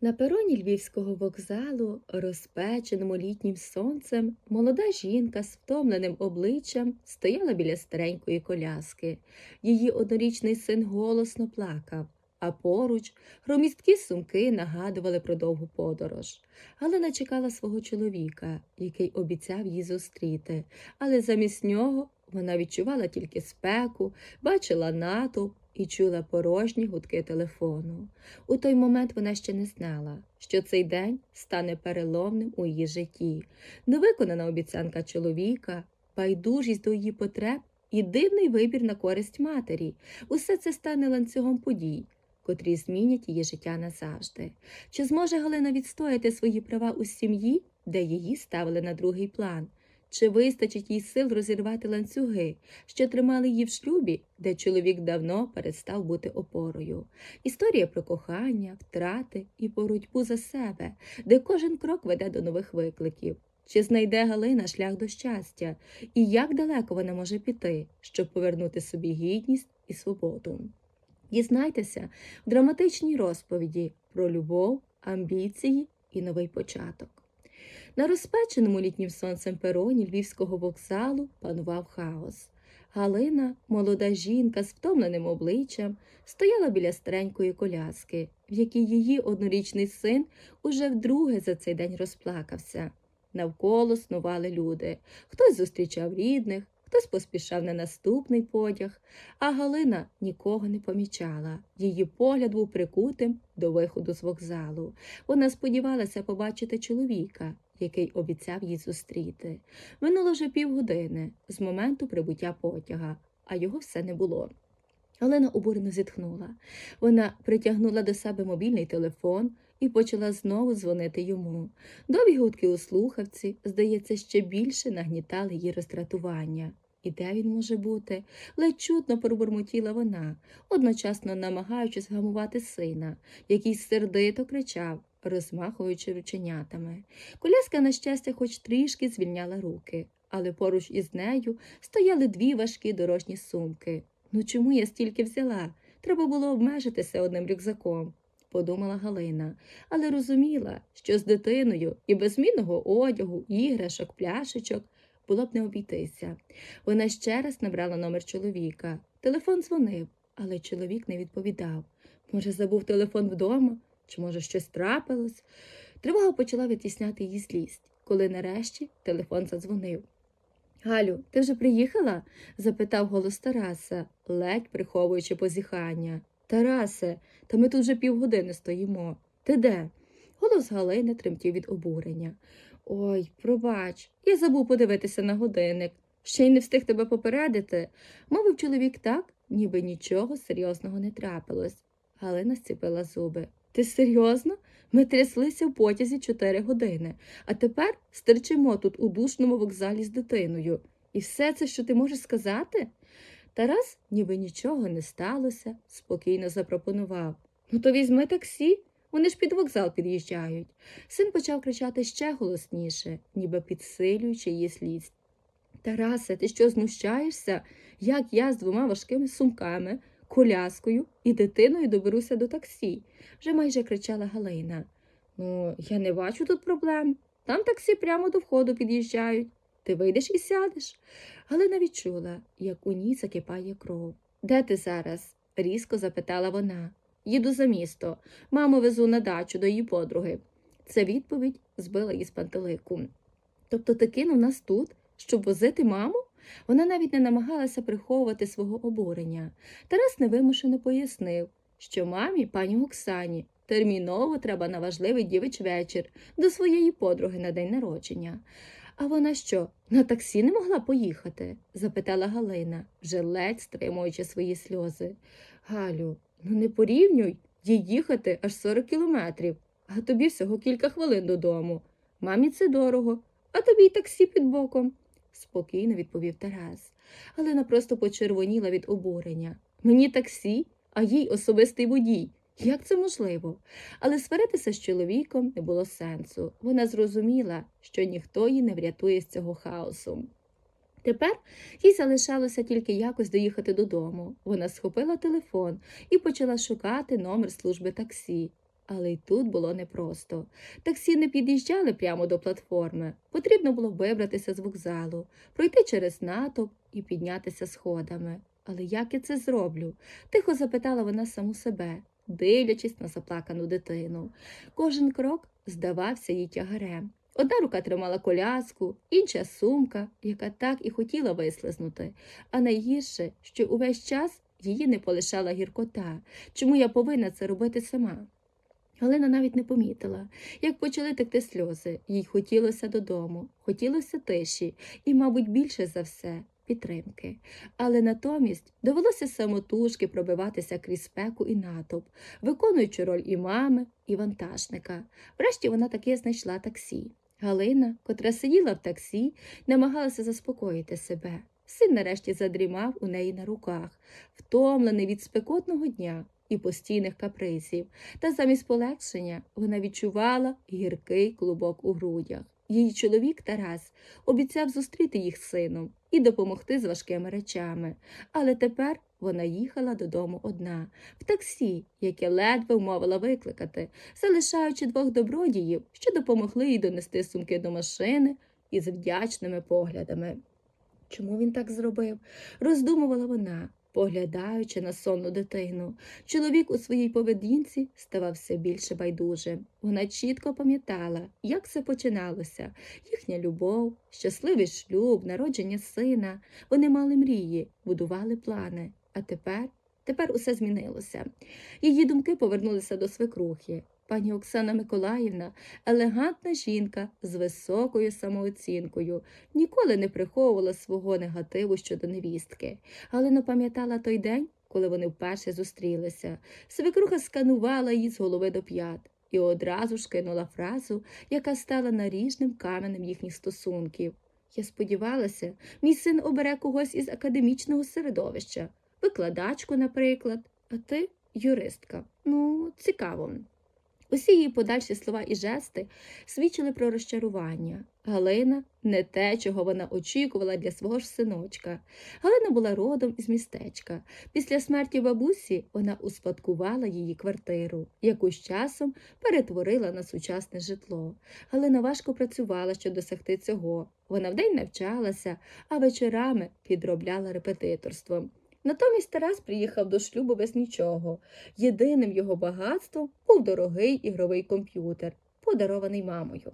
На пероні львівського вокзалу, розпеченому літнім сонцем, молода жінка з втомленим обличчям стояла біля старенької коляски. Її однорічний син голосно плакав, а поруч громісткі сумки нагадували про довгу подорож. Галина чекала свого чоловіка, який обіцяв її зустріти, але замість нього вона відчувала тільки спеку, бачила натовп і чула порожні гудки телефону. У той момент вона ще не знала, що цей день стане переломним у її житті. Невиконана обіцянка чоловіка, байдужість до її потреб і дивний вибір на користь матері. Усе це стане ланцюгом подій, котрі змінять її життя назавжди. Чи зможе Галина відстояти свої права у сім'ї, де її ставили на другий план? Чи вистачить їй сил розірвати ланцюги, що тримали її в шлюбі, де чоловік давно перестав бути опорою? Історія про кохання, втрати і боротьбу за себе, де кожен крок веде до нових викликів. Чи знайде Галина шлях до щастя, і як далеко вона може піти, щоб повернути собі гідність і свободу? Дізнайтеся в драматичній розповіді про любов, амбіції і новий початок. На розпеченому літнім сонцем пероні львівського вокзалу панував хаос. Галина, молода жінка з втомленим обличчям, стояла біля старенької коляски, в якій її однорічний син уже вдруге за цей день розплакався. Навколо снували люди. Хтось зустрічав рідних, хтось поспішав на наступний потяг, а Галина нікого не помічала. Її погляд був прикутим до виходу з вокзалу. Вона сподівалася побачити чоловіка, який обіцяв їй зустріти. Минуло вже півгодини з моменту прибуття потяга, а його все не було. Олена обурено зітхнула. Вона притягнула до себе мобільний телефон і почала знову дзвонити йому. Довгі гудки у слухавці, здається, ще більше нагнітали її роздратування. І де він може бути? ледь чутно пробурмотіла вона, одночасно намагаючись гамувати сина, який сердито кричав, розмахуючи рученятами. Коляска, на щастя, хоч трішки звільняла руки, але поруч із нею стояли дві важкі дорожні сумки. Ну чому я стільки взяла? Треба було обмежитися одним рюкзаком, подумала Галина, але розуміла, що з дитиною і без змінного одягу, іграшок, пляшечок було б не обійтися. Вона ще раз набрала номер чоловіка. Телефон дзвонив, але чоловік не відповідав. Може, забув телефон вдома, чи, може, щось трапилось. Тривога почала витісняти її злість, коли нарешті телефон задзвонив. Галю, ти вже приїхала? запитав голос Тараса, ледь приховуючи позіхання. Тарасе, та ми тут вже півгодини стоїмо. Ти де? Голос Галини тремтів від обурення. Ой, пробач, я забув подивитися на годинник. Ще й не встиг тебе попередити, мовив чоловік так, ніби нічого серйозного не трапилось. Галина зціпила зуби. Ти серйозно? Ми тряслися в потязі чотири години, а тепер стерчимо тут у душному вокзалі з дитиною. І все це, що ти можеш сказати? Тарас, ніби нічого не сталося, спокійно запропонував. Ну, то візьми таксі, вони ж під вокзал під'їжджають. Син почав кричати ще голосніше, ніби підсилюючи її слізь. Тарасе, ти що знущаєшся? Як я з двома важкими сумками, коляскою і дитиною доберуся до таксі? вже майже кричала Галина. Ну, я не бачу тут проблем. Там таксі прямо до входу під'їжджають. Ти вийдеш і сядеш. Галина відчула, як у ній закипає кров. Де ти зараз? різко запитала вона. Їду за місто. Маму везу на дачу до її подруги. Ця відповідь збила її з пантелику. Тобто ти кинув нас тут, щоб возити маму? Вона навіть не намагалася приховувати свого обурення. Тарас невимушено пояснив, що мамі, пані Оксані, терміново треба на важливий дівич вечір до своєї подруги на день народження. А вона що, на таксі не могла поїхати? запитала Галина, вже ледь стримуючи свої сльози. Галю, ну не порівнюй їй їхати аж 40 кілометрів, а тобі всього кілька хвилин додому. Мамі це дорого, а тобі й таксі під боком, спокійно відповів Тарас. Галина просто почервоніла від обурення. Мені таксі, а їй особистий водій. Як це можливо? Але сваритися з чоловіком не було сенсу. Вона зрозуміла, що ніхто її не врятує з цього хаосу. Тепер їй залишалося тільки якось доїхати додому. Вона схопила телефон і почала шукати номер служби таксі. Але й тут було непросто. Таксі не під'їжджали прямо до платформи. Потрібно було вибратися з вокзалу, пройти через натовп і піднятися сходами. Але як я це зроблю? тихо запитала вона саму себе, дивлячись на заплакану дитину. Кожен крок здавався їй тягарем. Одна рука тримала коляску, інша сумка, яка так і хотіла вислизнути. А найгірше, що увесь час її не полишала гіркота. Чому я повинна це робити сама? Галина навіть не помітила, як почали текти сльози. Їй хотілося додому, хотілося тиші і, мабуть, більше за все підтримки. Але натомість довелося самотужки пробиватися крізь спеку і натовп, виконуючи роль і мами, і вантажника. Врешті вона таки знайшла таксі. Галина, котра сиділа в таксі, намагалася заспокоїти себе. Син нарешті задрімав у неї на руках, втомлений від спекотного дня і постійних капризів, та замість полегшення вона відчувала гіркий клубок у грудях. Її чоловік Тарас обіцяв зустріти їх сином і допомогти з важкими речами, але тепер вона їхала додому одна, в таксі, яке ледве вмовила викликати, залишаючи двох добродіїв, що допомогли їй донести сумки до машини із вдячними поглядами. Чому він так зробив? роздумувала вона, поглядаючи на сонну дитину. Чоловік у своїй поведінці ставав все більше байдужим. Вона чітко пам'ятала, як все починалося їхня любов, щасливий шлюб, народження сина. Вони мали мрії, будували плани. А тепер, тепер усе змінилося. Її думки повернулися до свекрухи. Пані Оксана Миколаївна елегантна жінка з високою самооцінкою, ніколи не приховувала свого негативу щодо невістки. Галина пам'ятала той день, коли вони вперше зустрілися. Свекруха сканувала її з голови до п'ят і одразу ж кинула фразу, яка стала наріжним каменем їхніх стосунків. Я сподівалася, мій син обере когось із академічного середовища, викладачку, наприклад, а ти юристка. Ну, цікаво. Усі її подальші слова і жести свідчили про розчарування. Галина не те, чого вона очікувала для свого ж синочка. Галина була родом із містечка. Після смерті бабусі вона успадкувала її квартиру, яку з часом перетворила на сучасне житло. Галина важко працювала, щоб досягти цього. Вона вдень навчалася, а вечорами підробляла репетиторством. Натомість Тарас приїхав до шлюбу без нічого. Єдиним його багатством був дорогий ігровий комп'ютер, подарований мамою.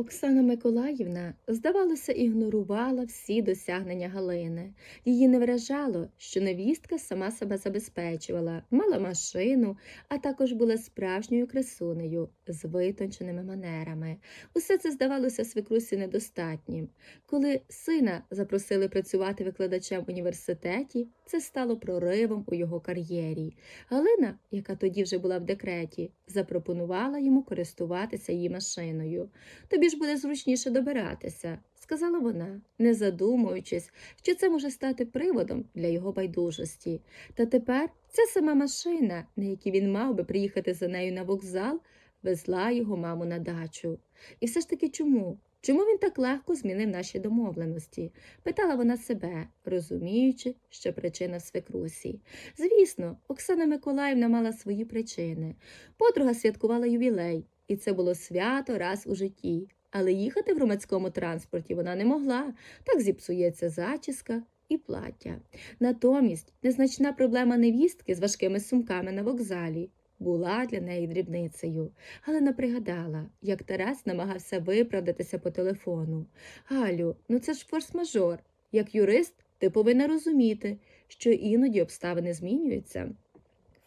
Оксана Миколаївна, здавалося, ігнорувала всі досягнення Галини. Її не вражало, що невістка сама себе забезпечувала, мала машину, а також була справжньою красунею з витонченими манерами. Усе це здавалося свекрусі недостатнім. Коли сина запросили працювати викладачем в університеті, це стало проривом у його кар'єрі. Галина, яка тоді вже була в декреті, запропонувала йому користуватися її машиною. Тобі ж буде зручніше добиратися, сказала вона, не задумуючись, що це може стати приводом для його байдужості. Та тепер ця сама машина, на якій він мав би приїхати за нею на вокзал, везла його маму на дачу. І все ж таки чому? Чому він так легко змінив наші домовленості? питала вона себе, розуміючи, що причина в свекрусі. Звісно, Оксана Миколаївна мала свої причини. Подруга святкувала ювілей, і це було свято раз у житті. Але їхати в громадському транспорті вона не могла, так зіпсується зачіска і плаття. Натомість незначна проблема невістки з важкими сумками на вокзалі була для неї дрібницею. Галина пригадала, як Тарас намагався виправдатися по телефону. Галю, ну це ж форс-мажор. Як юрист, ти повинна розуміти, що іноді обставини змінюються.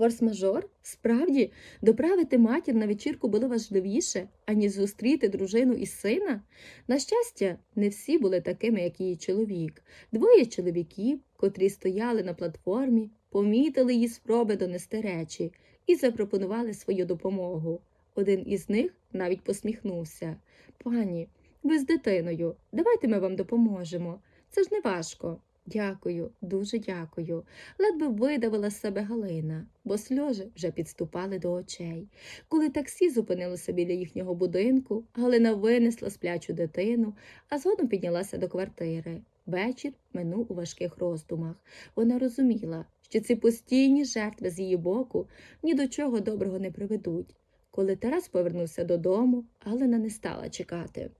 Форс-мажор? Справді, доправити матір на вечірку було важливіше, аніж зустріти дружину і сина? На щастя, не всі були такими, як її чоловік. Двоє чоловіків, котрі стояли на платформі, помітили її спроби донести речі і запропонували свою допомогу. Один із них навіть посміхнувся. Пані, ви з дитиною, давайте ми вам допоможемо. Це ж не важко. Дякую, дуже дякую. Ледве видавила з себе Галина, бо сльози вже підступали до очей. Коли таксі зупинилося біля їхнього будинку, Галина винесла сплячу дитину, а згодом піднялася до квартири. Вечір минув у важких роздумах. Вона розуміла, що ці постійні жертви з її боку ні до чого доброго не приведуть. Коли Тарас повернувся додому, Галина не стала чекати.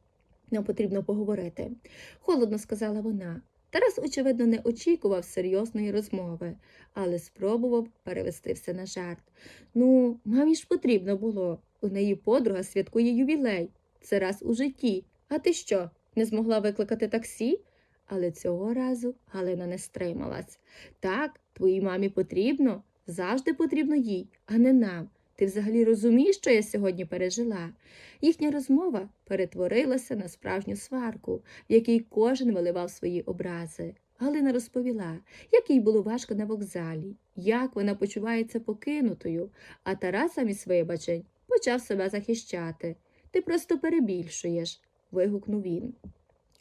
Нам потрібно поговорити, холодно сказала вона. Тарас, очевидно, не очікував серйозної розмови, але спробував перевести все на жарт. Ну, мамі ж потрібно було. У неї подруга святкує ювілей. Це раз у житті. А ти що, не змогла викликати таксі? Але цього разу Галина не стрималась. Так, твоїй мамі потрібно, завжди потрібно їй, а не нам. Ти взагалі розумієш, що я сьогодні пережила? Їхня розмова перетворилася на справжню сварку, в якій кожен виливав свої образи. Галина розповіла, як їй було важко на вокзалі, як вона почувається покинутою, а Тарас замість вибачень почав себе захищати. Ти просто перебільшуєш, вигукнув він.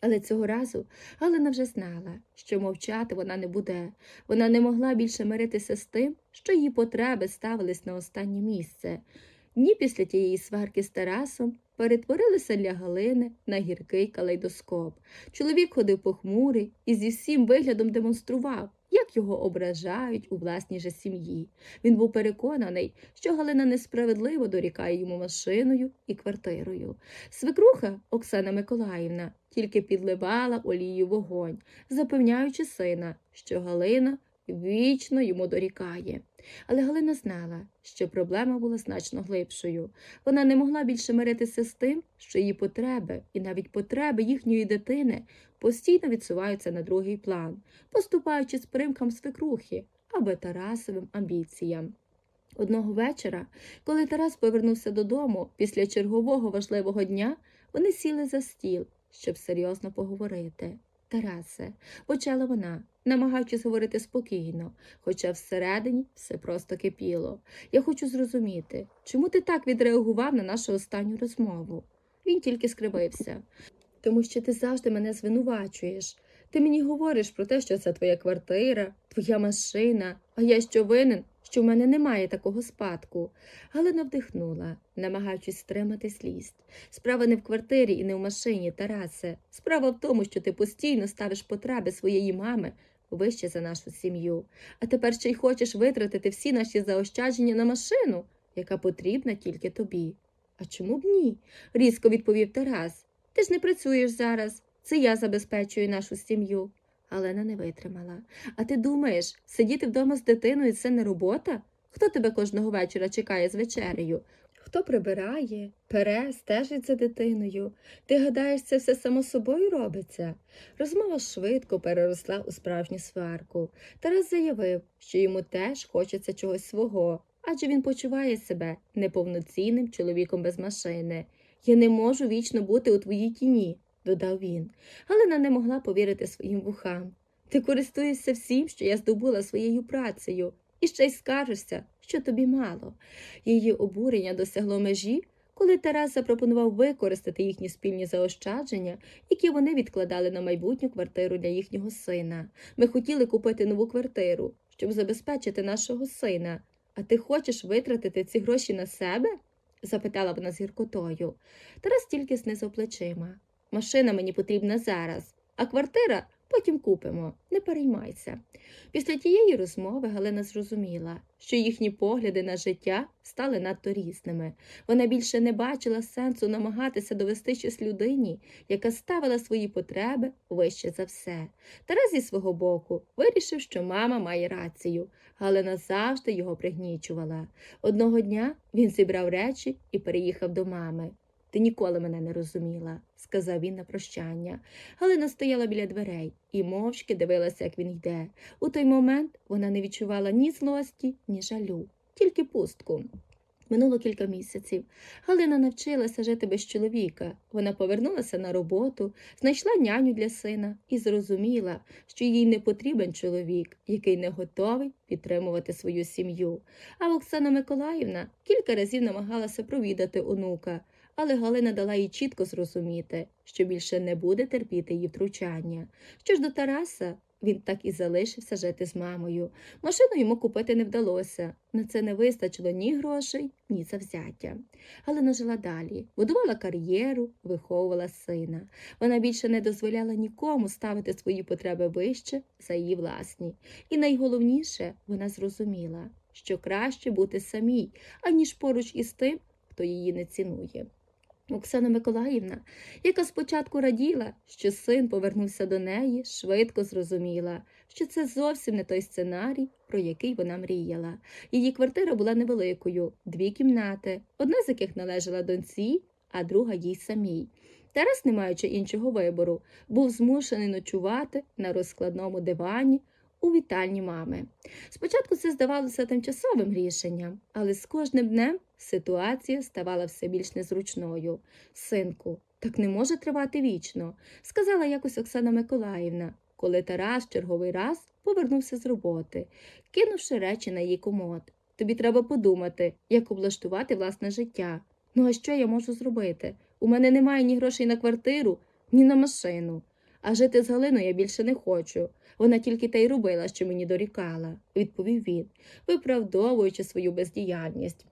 Але цього разу Галина вже знала, що мовчати вона не буде. Вона не могла більше миритися з тим, що її потреби ставились на останнє місце. Дні після тієї сварки з Тарасом перетворилися для Галини на гіркий калейдоскоп. Чоловік ходив похмурий і зі всім виглядом демонстрував, як його ображають у власній же сім'ї. Він був переконаний, що Галина несправедливо дорікає йому машиною і квартирою. Свекруха Оксана Миколаївна тільки підливала олію вогонь, запевняючи сина, що Галина вічно йому дорікає. Але Галина знала, що проблема була значно глибшою. Вона не могла більше миритися з тим, що її потреби і навіть потреби їхньої дитини постійно відсуваються на другий план, поступаючи з примкам свекрухи або Тарасовим амбіціям. Одного вечора, коли Тарас повернувся додому після чергового важливого дня, вони сіли за стіл, щоб серйозно поговорити. Тарасе, почала вона, намагаючись говорити спокійно, хоча всередині все просто кипіло. Я хочу зрозуміти, чому ти так відреагував на нашу останню розмову? Він тільки скривився. Тому що ти завжди мене звинувачуєш. Ти мені говориш про те, що це твоя квартира, твоя машина, а я що винен, що в мене немає такого спадку. Галина вдихнула, намагаючись стримати сліз. Справа не в квартирі і не в машині, Тарасе. Справа в тому, що ти постійно ставиш потреби своєї мами вище за нашу сім'ю. А тепер ще й хочеш витратити всі наші заощадження на машину, яка потрібна тільки тобі. А чому б ні? різко відповів Тарас. Ти ж не працюєш зараз. Це я забезпечую нашу сім'ю. Галина не витримала. А ти думаєш, сидіти вдома з дитиною це не робота? Хто тебе кожного вечора чекає з вечерею? Хто прибирає, пере, стежить за дитиною? Ти гадаєш, це все само собою робиться? Розмова швидко переросла у справжню сварку. Тарас заявив, що йому теж хочеться чогось свого, адже він почуває себе неповноцінним чоловіком без машини. Я не можу вічно бути у твоїй тіні, додав він. Галина не могла повірити своїм вухам. Ти користуєшся всім, що я здобула своєю працею, і ще й скаржишся, що тобі мало. Її обурення досягло межі, коли Тарас запропонував використати їхні спільні заощадження, які вони відкладали на майбутню квартиру для їхнього сина. Ми хотіли купити нову квартиру, щоб забезпечити нашого сина. А ти хочеш витратити ці гроші на себе? запитала вона з гіркотою. Тарас тільки знизав плечима. Машина мені потрібна зараз, а квартира потім купимо, не переймайся. Після тієї розмови Галина зрозуміла, що їхні погляди на життя стали надто різними. Вона більше не бачила сенсу намагатися довести щось людині, яка ставила свої потреби вище за все. Тарас зі свого боку вирішив, що мама має рацію. Галина завжди його пригнічувала. Одного дня він зібрав речі і переїхав до мами. Ти ніколи мене не розуміла, сказав він на прощання. Галина стояла біля дверей і мовчки дивилася, як він йде. У той момент вона не відчувала ні злості, ні жалю, тільки пустку. Минуло кілька місяців. Галина навчилася жити без чоловіка. Вона повернулася на роботу, знайшла няню для сина і зрозуміла, що їй не потрібен чоловік, який не готовий підтримувати свою сім'ю. А Оксана Миколаївна кілька разів намагалася провідати онука, але Галина дала їй чітко зрозуміти, що більше не буде терпіти її втручання. Що ж до Тараса, він так і залишився жити з мамою. Машину йому купити не вдалося. На це не вистачило ні грошей, ні завзяття. Галина жила далі, будувала кар'єру, виховувала сина. Вона більше не дозволяла нікому ставити свої потреби вище за її власні. І найголовніше, вона зрозуміла, що краще бути самій, аніж поруч із тим, хто її не цінує. Оксана Миколаївна, яка спочатку раділа, що син повернувся до неї, швидко зрозуміла, що це зовсім не той сценарій, про який вона мріяла. Її квартира була невеликою, дві кімнати, одна з яких належала доньці, а друга їй самій. Тарас, не маючи іншого вибору, був змушений ночувати на розкладному дивані у вітальні мами. Спочатку це здавалося тимчасовим рішенням, але з кожним днем ситуація ставала все більш незручною. Синку, так не може тривати вічно, сказала якось Оксана Миколаївна, коли Тарас черговий раз повернувся з роботи, кинувши речі на її комод. Тобі треба подумати, як облаштувати власне життя. Ну а що я можу зробити? У мене немає ні грошей на квартиру, ні на машину. А жити з Галиною я більше не хочу. Вона тільки те й робила, що мені дорікала, відповів він, виправдовуючи свою бездіяльність.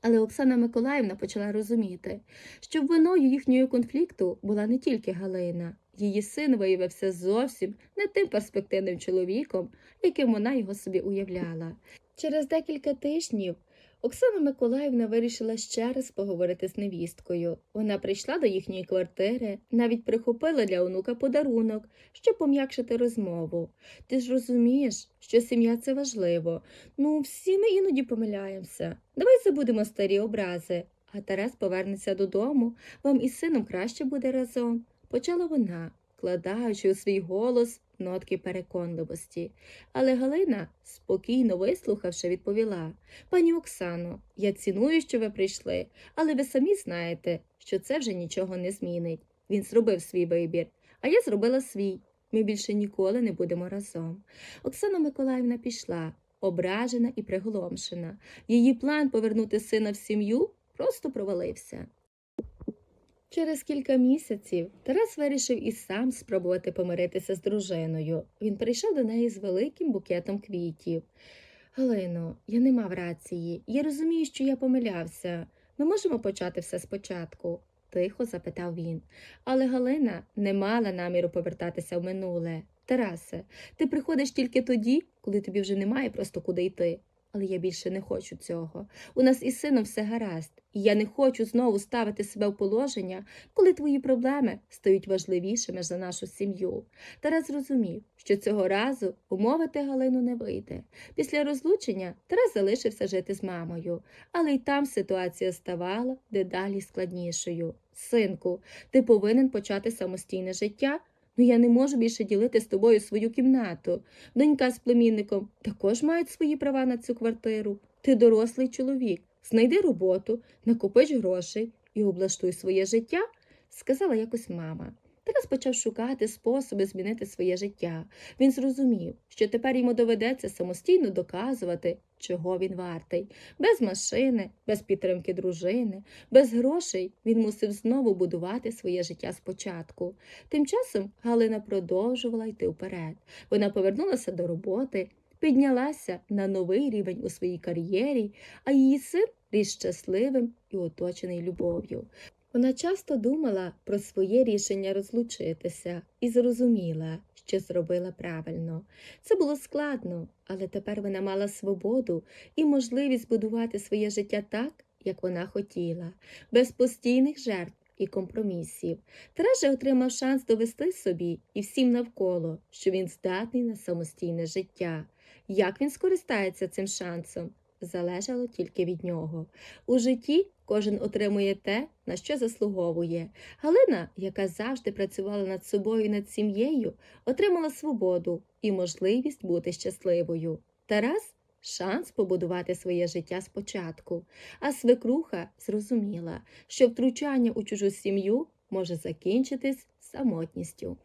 Але Оксана Миколаївна почала розуміти, що виною їхнього конфлікту була не тільки Галина. Її син виявився зовсім не тим перспективним чоловіком, яким вона його собі уявляла. Через декілька тижнів Оксана Миколаївна вирішила ще раз поговорити з невісткою. Вона прийшла до їхньої квартири, навіть прихопила для онука подарунок, щоб пом'якшити розмову. Ти ж розумієш, що сім'я це важливо. Ну, всі ми іноді помиляємося. Давай забудемо старі образи, а Тарас повернеться додому, вам із сином краще буде разом. Почала вона, вкладаючи у свій голос нотки переконливості. Але Галина, спокійно вислухавши, відповіла Пані Оксано, я ціную, що ви прийшли, але ви самі знаєте, що це вже нічого не змінить. Він зробив свій вибір, а я зробила свій. Ми більше ніколи не будемо разом. Оксана Миколаївна пішла, ображена і приголомшена. Її план повернути сина в сім'ю просто провалився. Через кілька місяців Тарас вирішив і сам спробувати помиритися з дружиною. Він прийшов до неї з великим букетом квітів. Галино, я не мав рації. Я розумію, що я помилявся. Ми можемо почати все спочатку, тихо запитав він. Але Галина не мала наміру повертатися в минуле. Тарасе, ти приходиш тільки тоді, коли тобі вже немає просто куди йти. Але я більше не хочу цього. У нас із сином все гаразд, і я не хочу знову ставити себе в положення, коли твої проблеми стають важливішими за нашу сім'ю. Тарас зрозумів, що цього разу умовити Галину не вийде. Після розлучення Тарас залишився жити з мамою, але й там ситуація ставала дедалі складнішою. Синку, ти повинен почати самостійне життя. Ну я не можу більше ділити з тобою свою кімнату. Донька з племінником також мають свої права на цю квартиру. Ти дорослий чоловік. Знайди роботу, накопич грошей і облаштуй своє життя, сказала якось мама. Тарас почав шукати способи змінити своє життя. Він зрозумів, що тепер йому доведеться самостійно доказувати, чого він вартий. Без машини, без підтримки дружини, без грошей він мусив знову будувати своє життя спочатку. Тим часом Галина продовжувала йти вперед. Вона повернулася до роботи, піднялася на новий рівень у своїй кар'єрі, а її син ріс щасливим і оточений любов'ю. Вона часто думала про своє рішення розлучитися і зрозуміла, що зробила правильно. Це було складно, але тепер вона мала свободу і можливість будувати своє життя так, як вона хотіла, без постійних жертв і компромісів. Тарас отримав шанс довести собі і всім навколо, що він здатний на самостійне життя. Як він скористається цим шансом? Залежало тільки від нього. У житті кожен отримує те, на що заслуговує. Галина, яка завжди працювала над собою і над сім'єю, отримала свободу і можливість бути щасливою. Тарас шанс побудувати своє життя спочатку, а свекруха зрозуміла, що втручання у чужу сім'ю може закінчитись самотністю.